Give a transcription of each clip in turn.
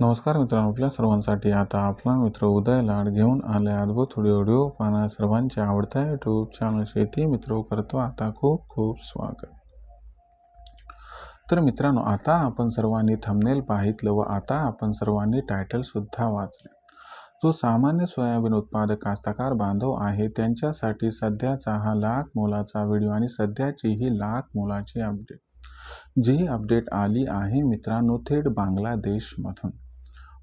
नमस्कार मित्रांनो आपल्या सर्वांसाठी आता आपला मित्र उदय लाड घेऊन आले अद्भुत व्हिडिओ पाहणा सर्वांचे आवडत्या यूट्यूब चॅनल शेती मित्र करतो आता खूप खूप स्वागत. तर मित्रांनो आता आपण सर्वांनी थंबनेल पाहितलं व आता आपण सर्वांनी टायटलसुद्धा वाचले. जो सामान्य सोयाबीन उत्पादक कास्तकार बांधव आहे त्यांच्यासाठी सध्याचा हा लाख मोलाचा व्हिडिओ आणि सध्याची ही लाख मोलाची अपडेट जी अपडेट आली आहे मित्रांनो थेट बांगलादेशमधून.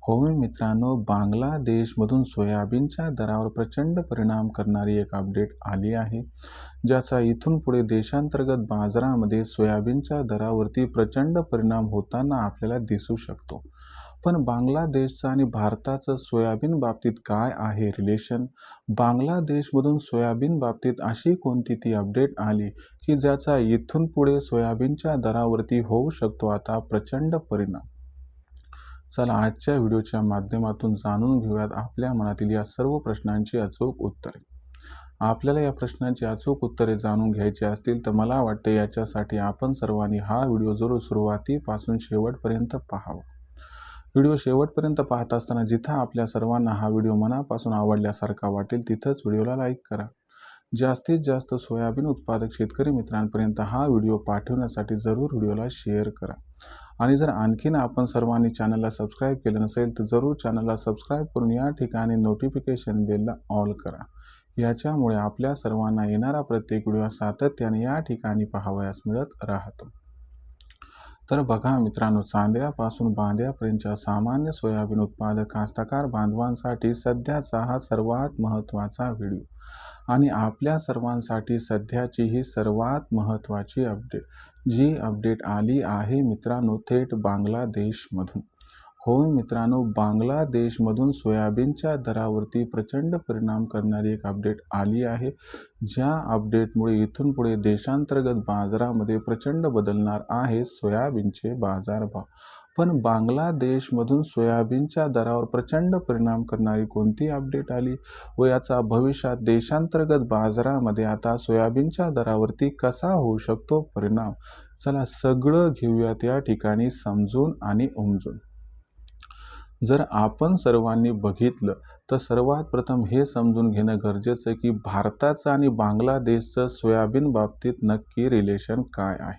हो मित्रांनो बांगलादेशमधून सोयाबीनच्या दरावर प्रचंड परिणाम करणारी एक अपडेट आली आहे ज्याचा इथून पुढे देशांतर्गत बाजारामध्ये सोयाबीनच्या दरावरती प्रचंड परिणाम होताना आपल्याला दिसू शकतो. पण बांगलादेशचं आणि भारताचं सोयाबीन बाबतीत काय आहे रिलेशन बांगलादेशमधून सोयाबीन बाबतीत अशी कोणती ती अपडेट आली की ज्याचा इथून पुढे सोयाबीनच्या दरावरती होऊ शकतो आता प्रचंड परिणाम? चला आजच्या व्हिडिओच्या माध्यमातून जाणून घेऊयात आपल्या मनातील या सर्व प्रश्नांची अचूक उत्तरे. आपल्याला या प्रश्नांची अचूक उत्तरे जाणून घ्यायची असतील तर मला वाटते याच्यासाठी आपण सर्वांनी हा व्हिडिओ जरूर सुरुवातीपासून शेवटपर्यंत पाहावा. व्हिडिओ शेवटपर्यंत पाहत असताना जिथं आपल्या सर्वांना हा व्हिडिओ मनापासून आवडल्यासारखा वाटेल तिथंच व्हिडिओला लाईक करा. जास्तीत जास्त सोयाबीन उत्पादक शेतकरी मित्रांपर्यंत हा व्हिडिओ पाठवण्यासाठी जरूर व्हिडिओला शेअर करा. आणि जर आणखीन आपण सर्वांनी चॅनलला सबस्क्राईब केलं नसेल तर जरूर चॅनलला सबस्क्राईब करून या ठिकाणी नोटिफिकेशन बेलला ऑल करा. याच्यामुळे आपल्या सर्वांना येणारा प्रत्येक व्हिडिओ सातत्याने या ठिकाणी पाहावयास मिळत राहतो. तर बघा मित्रांनो चांद्यापासून बांद्यापर्यंतच्या सामान्य सोयाबीन उत्पादक कास्तकार बांधवांसाठी सध्याचा हा सर्वात महत्त्वाचा व्हिडिओ आणि आपल्या सर्वांसाठी सध्याची ही सर्वात महत्त्वाची अपडेट जी अपडेट आली आहे मित्रांनो थेट बांगलादेशमधून. हो मित्रांनो बांगलादेशमधून सोयाबीनच्या दरावरती प्रचंड परिणाम करणारी एक अपडेट आली आहे ज्या अपडेटमुळे इथून पुढे देशांतर्गत बाजारामध्ये प्रचंड बदलणार आहे सोयाबीनचे बाजारभाव. पण बांगलादेशमधून सोयाबीनच्या दरावर प्रचंड परिणाम करणारी कोणती अपडेट आली व याचा भविष्यात देशांतर्गत बाजारामध्ये आता सोयाबीनच्या दरावरती कसा होऊ शकतो परिणाम? चला सगळं घेऊयात या ठिकाणी समजून आणि उमजून. जर आपण सर्वांनी बघितलं तर सर्वात प्रथम हे समजून घेणं गरजेचं आहे की भारताचं आणि बांगलादेशचं सोयाबीन बाबतीत नक्की रिलेशन काय आहे.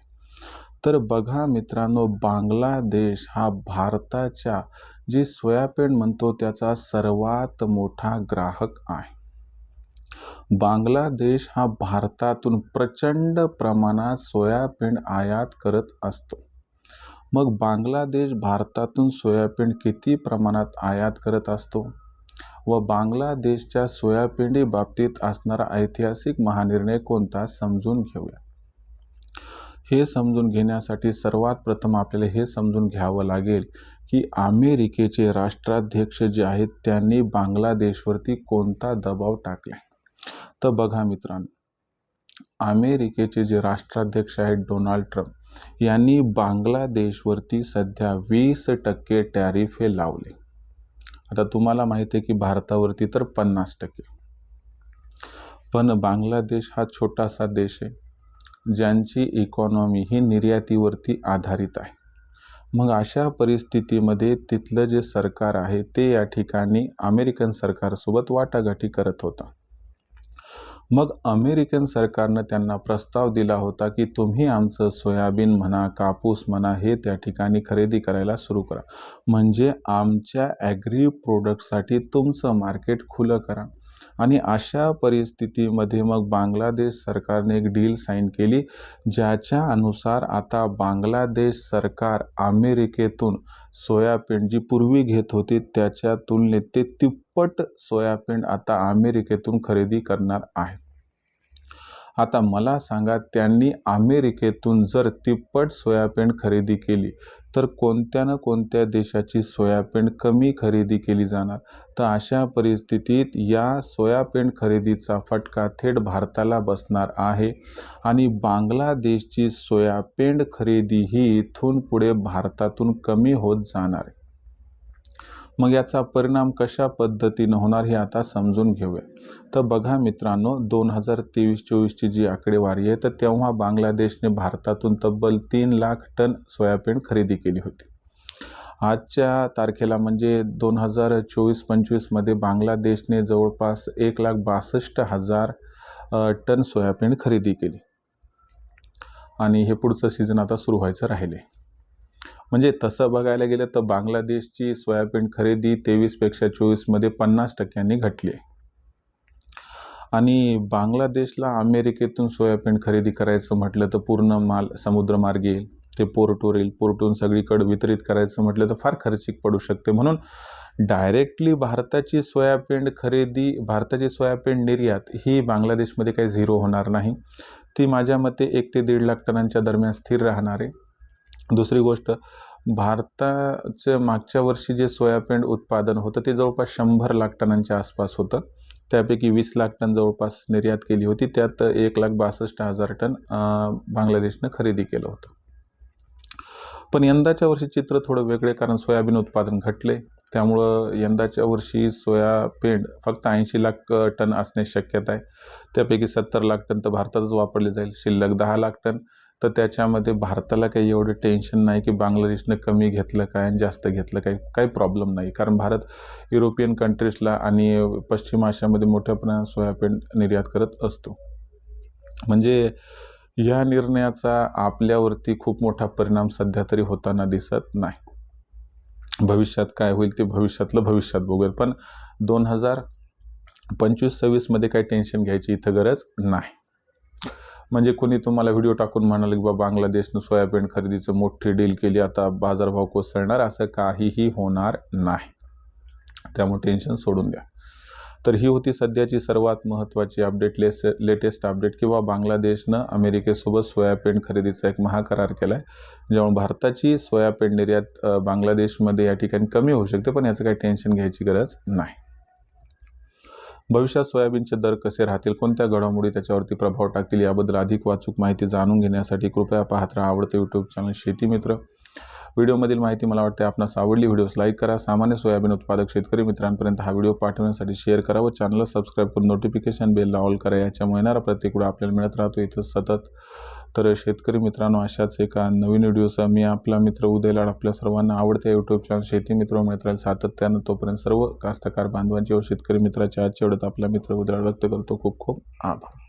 तर बघा मित्रांनो बांगलादेश हा भारताच्या जी सोयाबीन म्हणतो त्याचा सर्वात मोठा ग्राहक आहे. बांगलादेश हा भारतातून प्रचंड प्रमाणात सोयाबीन आयात करत असतो. मग बांगलादेश भारतातून सोयाबीन किती प्रमाणात आयात करत असतो? व बांगलादेशच्या सोयाबीनी बाबतीत असणारा ऐतिहासिक महानिर्णय कोणता? समजून घेऊया. हे समजून घेण्यासाठी सर्वात प्रथम आपल्याला हे समजून घ्यावं लागेल की अमेरिकेचे राष्ट्राध्यक्ष जे आहेत त्यांनी बांगलादेशवरती कोणता दबाव टाकला तर बघा मित्रांनो अमेरिकेचे जे राष्ट्राध्यक्ष आहेत डोनाल्ड ट्रम्प यांनी बांगलादेशवरती सध्या वीस टक्के टॅरिफ हे लावले. आता तुम्हाला माहिती आहे की भारतावरती तर पन्नास टक्के. पण बांगलादेश हा छोटासा देश आहे ज्यांची इकॉनॉमी ही निर्यातीवरती आधारित आहे. मग अशा परिस्थितीमध्ये तिथलं जे सरकार आहे ते या ठिकाणी अमेरिकन सरकारसोबत वाटाघाटी करत होता. मग अमेरिकन सरकारनं त्यांना प्रस्ताव दिला होता की तुम्ही आमचं सोयाबीन म्हणा कापूस म्हणा हे त्या ठिकाणी खरेदी करायला सुरू करा. म्हणजे आमच्या ॲग्री प्रोडक्टसाठी तुमचं मार्केट खुलं करा. आणि अशा परिस्थितीमध्ये मग बांगलादेश सरकारने एक डील साईन केली ज्याच्या अनुसार आता बांगलादेश सरकार अमेरिकेतून सोयाबीन जी पूर्वी घेत होती त्याच्या तुलनेत ते तिप्पट सोयाबीन आता अमेरिकेतून खरेदी करणार आहे आता मला सांगा त्यांनी अमेरिकेतून जर तिप्पट सोयाबीन खरेदी केली तर कोणत्या ना कोणत्या देशाची सोयाबीन कमी खरेदी केली जाणार? तर अशा परिस्थितीत या सोयाबीन खरेदीचा फटका थेट भारताला बसणार आहे आणि बांगलादेशची सोयाबीन खरेदी ही इथून पुढे भारतातून कमी होत जाणार आहे. मग याचा परिणाम कशा पद्धतीनं होणार हे आता समजून घेऊया. तर बघा मित्रांनो दोन हजार तेवीस चोवीसची जी आकडेवारी आहे तर तेव्हा बांगलादेशने भारतातून तब्बल तीन लाख टन सोयाबीन खरेदी केली होती. आजच्या तारखेला म्हणजे दोन हजार चोवीस पंचवीसमध्ये बांगलादेशने जवळपास एक लाख बासष्ट हजार टन सोयाबीन खरेदी केली. आणि हे पुढचं सीझन आता सुरू व्हायचं राहिले म्हणजे तसं बघायला गेलं तर बांगलादेशची सोयाबीन खरेदी तेवीसपेक्षा चोवीसमध्ये पन्नास टक्क्यांनी घटली आहे. आणि बांगलादेशला अमेरिकेतून सोयाबीन खरेदी करायचं म्हटलं तर पूर्ण माल समुद्रमार्गे येईल ते पोर्टवर येईल पोर्टून सगळीकडे वितरित करायचं म्हटलं तर फार खर्चिक पडू शकते. म्हणून डायरेक्टली भारताची सोयाबीन खरेदी भारताची सोयाबीन निर्यात ही बांगलादेशमध्ये काही झिरो होणार नाही. ती माझ्या मते एक ते दीड लाख टनांच्या दरम्यान स्थिर राहणार आहे. दुसरी गोष्ट भारताचं मागच्या वर्षी जे सोयाबीन उत्पादन होतं ते जवळपास शंभर लाख टनांच्या आसपास होतं. त्यापैकी वीस लाख टन जवळपास निर्यात केली होती. त्यात एक लाख बासष्ट हजार टन बांगलादेशनं खरेदी केलं होतं. पण यंदाच्या वर्षी चित्र थोडं वेगळे कारण सोयाबीन उत्पादन घटले. त्यामुळं यंदाच्या वर्षी सोयाबीन फक्त ऐंशी लाख टन असण्याची शक्यता आहे. त्यापैकी सत्तर लाख टन तर भारतातच वापरले जाईल. शिल्लक दहा लाख टन. तर त्याच्यामध्ये भारताला काही एवढं टेन्शन नाही की बांगलादेशनं कमी घेतलं काय आणि जास्त घेतलं काय काही प्रॉब्लेम नाही. कारण भारत युरोपियन कंट्रीजला आणि पश्चिम आशियामध्ये मोठ्या प्रमाणात सोयाबीन निर्यात करत असतो. म्हणजे या निर्णयाचा आपल्यावरती खूप मोठा परिणाम सध्या तरी होताना दिसत नाही. भविष्यात काय होईल ते भविष्यातलं भविष्यात बघूया. पण दोन हजार पंचवीस सव्वीसमध्ये काही टेन्शन घ्यायची इथं गरज नाही. म्हणजे कोणी तुम्हाला व्हिडिओ टाकून म्हणाले की बाबा बांगलादेशनं सोयाबीन खरेदीचं मोठी डील केली आता बाजारभाव कोसळणार असं काहीही होणार नाही. त्यामुळे टेन्शन सोडून द्या. तर ही होती सध्याची सर्वात महत्त्वाची अपडेट लेस लेटेस्ट अपडेट किंवा बांगलादेशनं अमेरिकेसोबत सोयाबीन खरेदीचा एक महाकरार केला आहे ज्यामुळे भारताची सोयाबीन निर्यात बांगलादेशमध्ये या ठिकाणी कमी होऊ शकते पण याचं काही टेन्शन घ्यायची गरज नाही. भविष्यात सोयाबीनचे दर कसे राहतील? कोणत्या घडामोडी त्याच्यावरती प्रभाव टाकतील? याबद्दल अधिक वाचूक माहिती जाणून घेण्यासाठी कृपया पाहत राहा आवडतं यूट्यूब चॅनल शेती मित्र. व्हिडिओमधील माहिती मला वाटते आपणास आवडली. व्हिडिओस लाईक करा. सामान्य सोयाबीन उत्पादक शेतकरी मित्रांपर्यंत हा व्हिडिओ पाठवण्यासाठी शेअर करा व चॅनलला सबस्क्राईब करून नोटिफिकेशन बेलला ऑल करा. याच्यामुळे येणारा प्रत्येक आपल्याला मिळत राहतो. इथं सतत तर शेतकरी मित्रांनो अशाच एका नवीन व्हिडिओचा मी आपला मित्र उदय लाड आपल्या सर्वांना आवडत्या यूट्यूब चॅनल शेती मित्र मिळत राहील सातत्यानं तोपर्यंत सर्व कास्तकार बांधवांची व शेतकरी मित्राच्या आजच्या आवडत आपला मित्र उदय व्यक्त करतो. खूप खूप आभार.